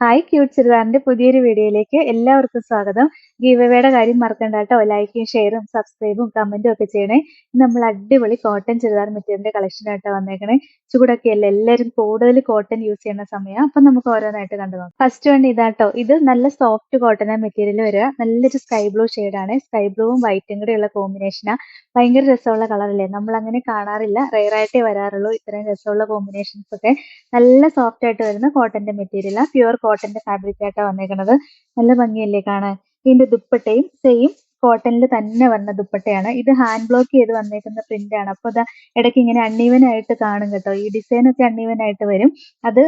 Hi cute ചുരിദാറിന്റെ പുതിയൊരു വീഡിയോയിലേക്ക് എല്ലാവർക്കും സ്വാഗതം. ഗീവവേയുടെ കാര്യം മറക്കണ്ട കേട്ടോ. ലൈക്കും ഷെയറും സബ്സ്ക്രൈബും കമന്റും ഒക്കെ ചെയ്യണേ. നമ്മൾ അടിപൊളി കോട്ടൺ ചുരിദാർ മെറ്റീരിയലിന്റെ കളക്ഷൻ ആയിട്ടാണ് വന്നേക്കണേ. ചൂടൊക്കെ അല്ലേ? എല്ലാവരും കൂടുതൽ കോട്ടൺ യൂസ് ചെയ്യുന്ന സമയം. അപ്പൊ നമുക്ക് ഓരോന്നായിട്ട് കണ്ടു നോക്കാം. ഫസ്റ്റ് വൺ ഇതാട്ടോ. ഇത് നല്ല സോഫ്റ്റ് കോട്ടൺ മെറ്റീരിയൽ വരിക. നല്ലൊരു സ്കൈ ബ്ലൂ ആണ്. സ്കൈ ബ്ലൂവും വൈറ്റും കൂടെ ഉള്ള കോമ്പിനേഷനാ ഭയങ്കര രസമുള്ള കളറല്ലേ നമ്മൾ അങ്ങനെ കാണാറില്ല. റെയർ ആയിട്ടേ വരാറുള്ളൂ. ഇത്രയും രസമുള്ള കോമ്പിനേഷൻസ് ഒക്കെ നല്ല സോഫ്റ്റ് ആയിട്ട് വരുന്ന കോട്ടന്റെ മെറ്റീരിയൽ പ്യുവർ കോട്ടന്റെ ഫാബ്രിക് ആയിട്ടാണ് വന്നേക്കുന്നത് നല്ല ഭംഗിയല്ലേ കാണാൻ? ഇതിന്റെ ദുപ്പട്ടയും സെയിം കോട്ടണിൽ തന്നെ വന്ന ദുപ്പട്ടയാണ്. ഇത് ഹാൻഡ് ബ്ലോക്ക് ചെയ്ത് വന്നേക്കുന്ന പ്രിന്റ് ആണ്. അപ്പൊ അത് ഇടയ്ക്ക് ഇങ്ങനെ അൺഈവൻ ആയിട്ട് കാണും കേട്ടോ. ഈ ഡിസൈൻ ഒക്കെ അൺഈവൻ ആയിട്ട് വരും. അത്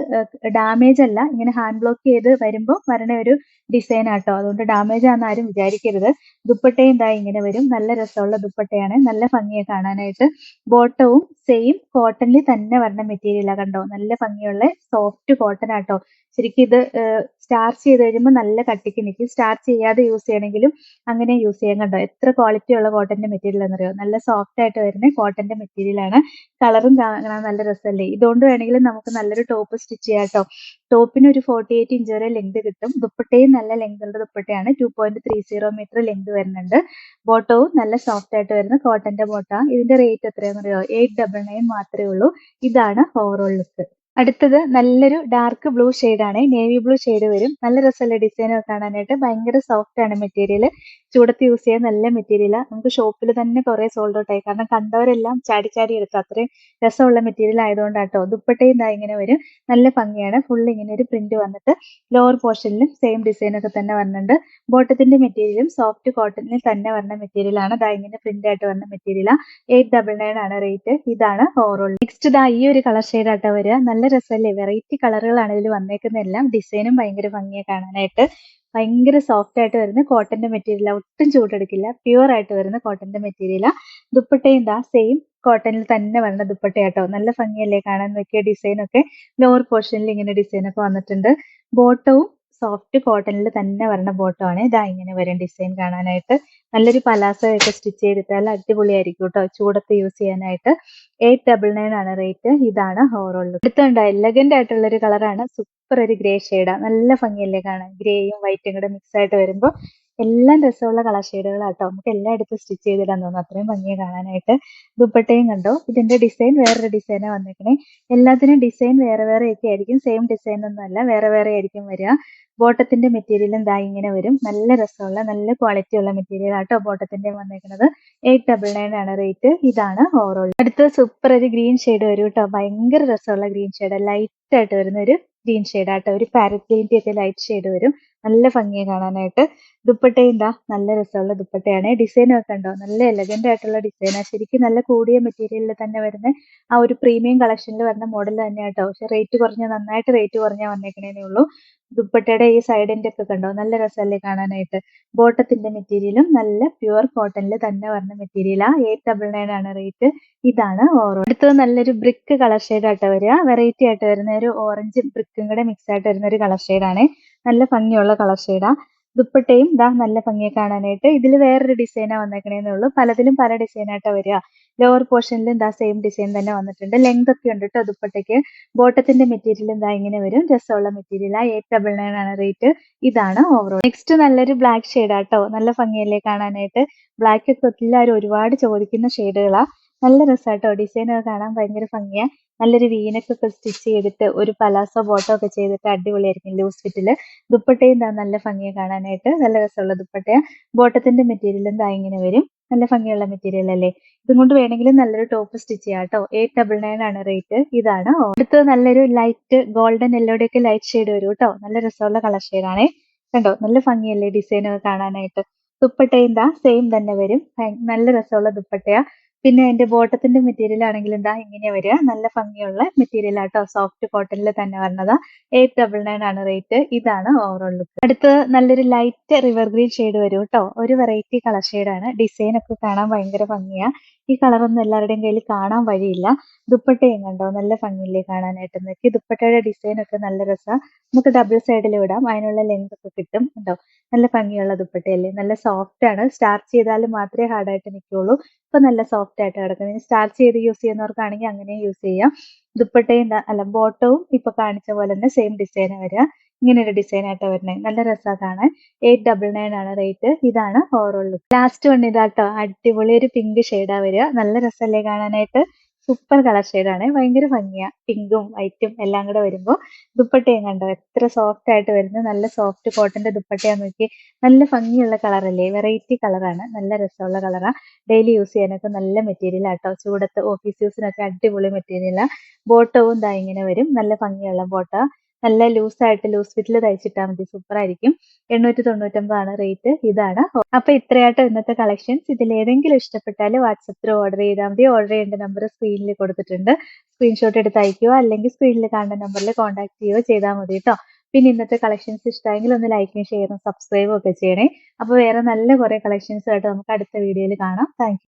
ഡാമേജ് അല്ല. ഇങ്ങനെ ഹാൻഡ് ബ്ലോക്ക് ചെയ്ത് വരുമ്പോൾ വരണ ഒരു ഡിസൈൻ ആട്ടോ. അതുകൊണ്ട് ഡാമേജ് ആണെന്ന് ആരും വിചാരിക്കരുത്. ദുപ്പട്ടയും ഇതാ ഇങ്ങനെ വരും. നല്ല രസമുള്ള ദുപ്പട്ടയാണ്. നല്ല ഭംഗിയെ കാണാനായിട്ട്. ബോട്ടവും സെയിം കോട്ടണിൽ തന്നെ വരണ മെറ്റീരിയലാണ് കണ്ടോ? നല്ല ഭംഗിയുള്ള സോഫ്റ്റ് കോട്ടൺ ആട്ടോ. ശരിക്കും ഇത് സ്റ്റാർച്ച് ചെയ്ത് കഴിയുമ്പോൾ നല്ല കട്ടിക്ക് നിൽക്കും സ്റ്റാർച്ച് ചെയ്യാതെ യൂസ് ചെയ്യണമെങ്കിലും അങ്ങനെ യൂസ് ചെയ്യാൻ കണ്ടോ? എത്ര ക്വാളിറ്റി ഉള്ള കോട്ടന്റെ മെറ്റീരിയൽ എന്നറിയോ നല്ല സോഫ്റ്റ് ആയിട്ട് വരുന്ന കോട്ടന്റെ മെറ്റീരിയൽ ആണ്. കളറും കാണാൻ നല്ല രസമല്ലേ? ഇതുകൊണ്ട് വേണമെങ്കിലും നമുക്ക് നല്ലൊരു ടോപ്പ് സ്റ്റിച്ച് ചെയ്യാം കേട്ടോ. ടോപ്പിന് ഒരു ഫോർട്ടി എയ്റ്റ് ഇഞ്ച് വരെ ലെങ്ത് കിട്ടും. ദുപ്പട്ടയും നല്ല ലെങ്ത് ഉള്ള ദുപ്പട്ടയാണ്. Two point three zero metre length വരുന്നുണ്ട്. ബോട്ടവും നല്ല സോഫ്റ്റ് ആയിട്ട് വരുന്ന കോട്ടന്റെ ബോട്ട ഇതിന്റെ റേറ്റ് എത്രയാണെന്ന് അറിയോ എയ്റ്റ് ഡബിൾ നയൻ മാത്രമേ ഉള്ളൂ. ഇതാണ് ഓവറോൾ ലുക്ക് അടുത്തത് നല്ലൊരു ഡാർക്ക് ബ്ലൂ ആണ്. നേവി ബ്ലൂ ഷെയ്ഡ് വരും. നല്ല രസമുള്ള ഡിസൈനൊക്കെ കാണാനായിട്ട് ഭയങ്കര സോഫ്റ്റ് ആണ് മെറ്റീരിയൽ ചൂടത്ത് യൂസ് ചെയ്യാൻ നല്ല മെറ്റീരിയലാണ് നമുക്ക് ഷോപ്പിൽ തന്നെ കുറെ സോൾഡ് ഔട്ട് ആയി. കാരണം കണ്ടവരെല്ലാം ചാടി ചാടി എടുത്തു. അത്രയും രസമുള്ള മെറ്റീരിയൽ ആയതുകൊണ്ടാട്ടോ. ദുപ്പട്ടയും ഇതാ ഇങ്ങനെ വരും. നല്ല ഭംഗിയാണ്. ഫുൾ ഇങ്ങനെ ഒരു പ്രിന്റ് വന്നിട്ട് ലോവർ പോർഷനിലും സെയിം ഡിസൈൻ ഒക്കെ തന്നെ വരുന്നുണ്ട് ബോട്ടത്തിന്റെ മെറ്റീരിയലും സോഫ്റ്റ് കോട്ടണിൽ തന്നെ വരുന്ന മെറ്റീരിയൽ ആണ്. ഇതാ ഇങ്ങനെ പ്രിന്റ് ആയിട്ട് വരുന്ന മെറ്റീരിയൽ എയ്റ്റ് ഡബിൾ നയൻ ആണ് റേറ്റ് ഇതാണ് ഓവറോൾ നെക്സ്റ്റ് ഇതാ ഈ ഒരു കളർ ഷെയ്ഡ് ആട്ടോ വരിക. നല്ല രസമല്ലേ? വെറൈറ്റി കളറുകളാണ് ഇതിൽ വന്നേക്കുന്നതെല്ലാം. ഡിസൈനും ഭയങ്കര ഭംഗിയെ കാണാനായിട്ട്. ഭയങ്കര സോഫ്റ്റ് ആയിട്ട് വരുന്ന കോട്ടന്റെ മെറ്റീരിയൽ ഒട്ടും ചൂടെടുക്കില്ല. പ്യുവർ ആയിട്ട് വരുന്ന കോട്ടന്റെ മെറ്റീരിയൽ ദുപ്പട്ടയും ദാ സെയിം കോട്ടണിൽ തന്നെ വരുന്ന ദുപ്പട്ടയാട്ടോ. നല്ല ഭംഗിയല്ലേ കാണാൻ? നോക്കിയ ഡിസൈൻ ഒക്കെ ലോവർ പോർഷനിൽ ഇങ്ങനെ ഡിസൈൻ ഒക്കെ വന്നിട്ടുണ്ട്. ബോട്ടവും സോഫ്റ്റ് കോട്ടണിൽ തന്നെ വരുന്ന ബോട്ടമാണ് ഇതാ ഇങ്ങനെ വരും ഡിസൈൻ കാണാനായിട്ട്. നല്ലൊരു പലാസോ ഒക്കെ സ്റ്റിച്ച് ചെയ്തിട്ടാൽ അടിപൊളിയായിരിക്കും കേട്ടോ ചൂടത്ത് യൂസ് ചെയ്യാനായിട്ട്. എയ്റ്റ് ഡബിൾ നയൻ ആണ് റേറ്റ് ഇതാണ് ഓവറോൾ അടുത്തുണ്ട് എലഗന്റ് ആയിട്ടുള്ള ഒരു കളറാണ് സൂപ്പർ ഒരു ഗ്രേ ഷെയ്ഡാണ് നല്ല ഭംഗിയല്ലേ കാണാൻ? ഗ്രേയും വൈറ്റും കൂടെ മിക്സ് ആയിട്ട് വരുമ്പോൾ എല്ലാം രസമുള്ള കളർ ഷെയ്ഡുകളാട്ടോ. നമുക്ക് എല്ലായിടത്തും സ്റ്റിച്ച് ചെയ്തിടാൻ തോന്നും. അത്രയും ഭംഗിയെ കാണാനായിട്ട്. ദുപ്പട്ടയും കണ്ടോ? ഇതിന്റെ ഡിസൈൻ വേറൊരു ഡിസൈനാണ് വന്നേക്കണേ. എല്ലാത്തിനും ഡിസൈൻ വേറെ വേറെ ഒക്കെ ആയിരിക്കും. സെയിം ഡിസൈൻ ഒന്നും അല്ല വേറെ വേറെ ആയിരിക്കും വരിക. ബോട്ടത്തിന്റെ മെറ്റീരിയലും ദാ ഇങ്ങനെ വരും. നല്ല രസമുള്ള നല്ല ക്വാളിറ്റി ഉള്ള മെറ്റീരിയൽ ആട്ടോ ബോട്ടത്തിന്റെ വന്നേക്കുന്നത് എയ്റ്റ് ഡബിൾ നയൻ ആണ് റേറ്റ് ഇതാണ് ഓവറോൾ അടുത്ത സൂപ്പർ ഒരു ഗ്രീൻ ഷെയ്ഡ് വരും കേട്ടോ ഭയങ്കര രസമുള്ള ഗ്രീൻ ഷെയ്ഡ് ലൈറ്റ് ആയിട്ട് വരുന്ന ഒരു ഗ്രീൻ ഷെയ്ഡ് ആട്ടോ. ഒരു പാരറ്റ് ഗ്രീന്റെ ഒക്കെ ലൈറ്റ് ഷെയ്ഡ് വരും. നല്ല ഭംഗിയെ കാണാനായിട്ട്. ദുപ്പട്ടയും എന്താ നല്ല രസമുള്ള ദുപ്പട്ടയാണ്. ഡിസൈൻ ഒക്കെ ഉണ്ടോ നല്ല എലഗന്റ് ആയിട്ടുള്ള ഡിസൈനാണ് ശരിക്കും നല്ല കൂടിയ മെറ്റീരിയലിൽ തന്നെ വരുന്ന ആ ഒരു പ്രീമിയം കളക്ഷനിൽ വരുന്ന മോഡൽ തന്നെ കേട്ടോ പക്ഷെ റേറ്റ് കുറഞ്ഞ നന്നായിട്ട് റേറ്റ് കുറഞ്ഞാൽ വന്നേക്കണേനേ ഉള്ളൂ. ദുപ്പട്ടയുടെ ഈ സൈഡിന്റെ ഒക്കെ കണ്ടോ? നല്ല രസമല്ലേ കാണാനായിട്ട്. ബോട്ടത്തിന്റെ മെറ്റീരിയലും നല്ല പ്യുവർ കോട്ടണിൽ തന്നെ വരുന്ന മെറ്റീരിയലാ എയ്റ്റ് ഡബിൾ നയൻ ആണ് റേറ്റ് ഇതാണ് ഓറോ. അടുത്തത് നല്ലൊരു ബ്രിക്ക് കളർ ഷെയ്ഡ് ആയിട്ട് വരിക. വെറൈറ്റി ആയിട്ട് വരുന്ന ഒരു ഓറഞ്ച് ബ്രിക്കും കൂടെ മിക്സ് ആയിട്ട് വരുന്ന ഒരു കളർ ഷെയ്ഡാണ് നല്ല ഭംഗിയുള്ള കളർ ഷെയ്ഡാ ദുപ്പട്ടയും ഇതാ നല്ല ഭംഗിയെ കാണാനായിട്ട്. ഇതിൽ വേറൊരു ഡിസൈനാ വന്നേക്കണേന്നേ ഉള്ളൂ. പലതിലും പല ഡിസൈനായിട്ടാണ് വരിക. ലോവർ പോർഷനിലും ഇതാ സെയിം ഡിസൈൻ തന്നെ വന്നിട്ടുണ്ട്. ലെങ്ത് ഒക്കെ ഉണ്ട് കേട്ടോ ദുപ്പട്ടയ്ക്ക്. ബോട്ടത്തിന്റെ മെറ്റീരിയൽ ഇതാ ഇങ്ങനെ വരും. രസമുള്ള മെറ്റീരിയൽ ആ. എയ്റ്റ് ഡബിൾ നയൻ ആണ് റേറ്റ് ഇതാണ് ഓവറോൾ നെക്സ്റ്റ് നല്ലൊരു ബ്ലാക്ക് ഷെയ്ഡാട്ടോ നല്ല ഭംഗിയല്ലേ കാണാനായിട്ട്. ബ്ലാക്ക് ഒക്കെ എല്ലാവരും ഒരുപാട് ചോദിക്കുന്ന ഷെയ്ഡുകളാ നല്ല രസമാട്ടോ ഡിസൈൻ ഒക്കെ കാണാൻ ഭയങ്കര ഭംഗിയാ. നല്ലൊരു വീനൊക്കെ ഒക്കെ സ്റ്റിച്ച് ചെയ്തിട്ട് ഒരു പലാസോ ബോട്ടോ ഒക്കെ ചെയ്തിട്ട് അടിപൊളിയായിരിക്കും ലൂസ് ഫിറ്റിൽ ദുപ്പട്ടയും താ നല്ല ഭംഗിയെ കാണാനായിട്ട്. നല്ല രസമുള്ള ദുപ്പട്ടയാ. ബോട്ടത്തിന്റെ മെറ്റീരിയൽ എന്താ ഇങ്ങനെ വരും. നല്ല ഭംഗിയുള്ള മെറ്റീരിയൽ അല്ലേ? ഇതും കൊണ്ട് വേണമെങ്കിലും നല്ലൊരു ടോപ്പ് സ്റ്റിച്ച് ചെയ്യാം കേട്ടോ. എയ്റ്റ് ഡബിൾ നയൻ ആണ് റേറ്റ് ഇതാണ്. അടുത്ത് നല്ലൊരു ലൈറ്റ് ഗോൾഡൻ യെല്ലോയുടെ ഒക്കെ ലൈറ്റ് ഷെയ്ഡ് വരും കേട്ടോ. നല്ല രസമുള്ള കളർ ഷെയ്ഡാണേ കണ്ടോ? നല്ല ഭംഗിയല്ലേ ഡിസൈൻ ഒക്കെ കാണാനായിട്ട്. ദുപ്പട്ടയും താ സെയിം തന്നെ വരും. നല്ല രസമുള്ള ദുപ്പട്ടയാ. പിന്നെ അതിന്റെ ബോട്ടത്തിന്റെ മെറ്റീരിയൽ ആണെങ്കിൽ എന്താ ഇങ്ങനെ വരിക. നല്ല ഭംഗിയുള്ള മെറ്റീരിയൽ ആട്ടോ. സോഫ്റ്റ് കോട്ടണിൽ തന്നെ വരണതാ. എയ്റ്റ് ഡബിൾ നയൻ ആണ് റേറ്റ് ഇതാണ് ഓവറോൾ ലുക്ക് അടുത്ത് നല്ലൊരു ലൈറ്റ് റിവർ ഗ്രീൻ ഷെയ്ഡ് വരും കേട്ടോ ഒരു വെറൈറ്റി കളർ ഷെയ്ഡാണ് ഡിസൈൻ ഒക്കെ കാണാൻ ഭയങ്കര ഭംഗിയാ. ഈ കളറൊന്നും എല്ലാവരുടെയും കയ്യിൽ കാണാൻ വഴിയില്ല. ദുപ്പട്ടയും കണ്ടോ? നല്ല ഭംഗിയില്ലേ കാണാനായിട്ട്? നോക്കി. ദുപ്പട്ടയുടെ ഡിസൈൻ ഒക്കെ നല്ല രസമാണ് നമുക്ക് ഡബിൾ സൈഡിൽ വിടാം അതിനുള്ള ലെങ്ത് ഒക്കെ കിട്ടും കണ്ടോ നല്ല ഭംഗിയുള്ള ദുപ്പട്ടയല്ലേ? നല്ല സോഫ്റ്റ് ആണ്. സ്റ്റാർച്ച് ചെയ്താൽ മാത്രമേ ഹാർഡായിട്ട് നിൽക്കുള്ളൂ ഇപ്പൊ നല്ല സോഫ്റ്റ് ആയിട്ട് കിടക്കുന്നത് സ്റ്റാർച്ച് ചെയ്ത് യൂസ് ചെയ്യുന്നവർക്കാണെങ്കിൽ അങ്ങനെ യൂസ് ചെയ്യാം. ദുപ്പട്ടയും അല്ല ബോട്ടവും ഇപ്പൊ കാണിച്ച പോലെ തന്നെ സെയിം ഡിസൈൻ വരിക. ഇങ്ങനെ ഒരു ഡിസൈൻ ആയിട്ട് വരുന്നത് നല്ല രസമാണ് കാണാൻ. എയ്റ്റ് ഡബിൾ നയൻ ആണ് റേറ്റ് ഇതാണ് ഓവറോൾ ലാസ്റ്റ് വൺ ഇതാട്ടോ. അടിപൊളി ഒരു പിങ്ക് ഷെയ്ഡാ വരിക. നല്ല രസമല്ലേ കാണാനായിട്ട്? സൂപ്പർ കളർ ഷെയ്ഡാണ് ഭയങ്കര ഭംഗിയാ. പിങ്കും വൈറ്റും എല്ലാം കൂടെ വരുമ്പോൾ ദുപ്പട്ടയും കണ്ടോ? എത്ര സോഫ്റ്റ് ആയിട്ട് വരുന്നത് നല്ല സോഫ്റ്റ് കോട്ടന്റെ ദുപ്പട്ടയാന്ന് നോക്കി. നല്ല ഭംഗിയുള്ള കളറല്ലേ വെറൈറ്റി കളറാണ് നല്ല രസമുള്ള കളറാ ഡെയിലി യൂസ് ചെയ്യാനൊക്കെ നല്ല മെറ്റീരിയൽ ആട്ടോ ചൂടത്ത് ഓഫീസ് യൂസിനൊക്കെ അടിപൊളി മെറ്റീരിയലാ ബോട്ടവും ദാ ഇങ്ങനെ വരും. നല്ല ഭംഗിയുള്ള ബോട്ട നല്ല ലൂസ് ആയിട്ട് ലൂസ് ഫിറ്റിൽ തയ്ച്ചിട്ടാൽ മതി. സൂപ്പർ ആയിരിക്കും എണ്ണൂറ്റി തൊണ്ണൂറ്റൊമ്പതാണ് റേറ്റ്. ഇതാണ്. അപ്പൊ ഇത്രയാട്ടോ ഇന്നത്തെ കളക്ഷൻസ്. ഇതിൽ ഏതെങ്കിലും ഇഷ്ടപ്പെട്ടാൽ വാട്സപ്പിൽ ഓർഡർ ചെയ്താൽ മതി. ഓർഡർ ചെയ്യേണ്ട നമ്പർ സ്ക്രീനിൽ കൊടുത്തിട്ടുണ്ട്. സ്ക്രീൻഷോട്ട് എടുത്ത് അയക്കുകയോ അല്ലെങ്കിൽ സ്ക്രീനിൽ കാണുന്ന നമ്പറിൽ കോൺടാക്ട് ചെയ്യുകയോ ചെയ്താൽ മതി കേട്ടോ. പിന്നെ ഇന്നത്തെ കളക്ഷൻസ് ഇഷ്ടമെങ്കിൽ ഒന്ന് ലൈക്കും ഷെയറും സബ്സ്ക്രൈബും ഒക്കെ ചെയ്യണേ. അപ്പോൾ വേറെ നല്ല കുറെ കളക്ഷൻസ് ആയിട്ട് നമുക്ക് അടുത്ത വീഡിയോയിൽ കാണാം. താങ്ക്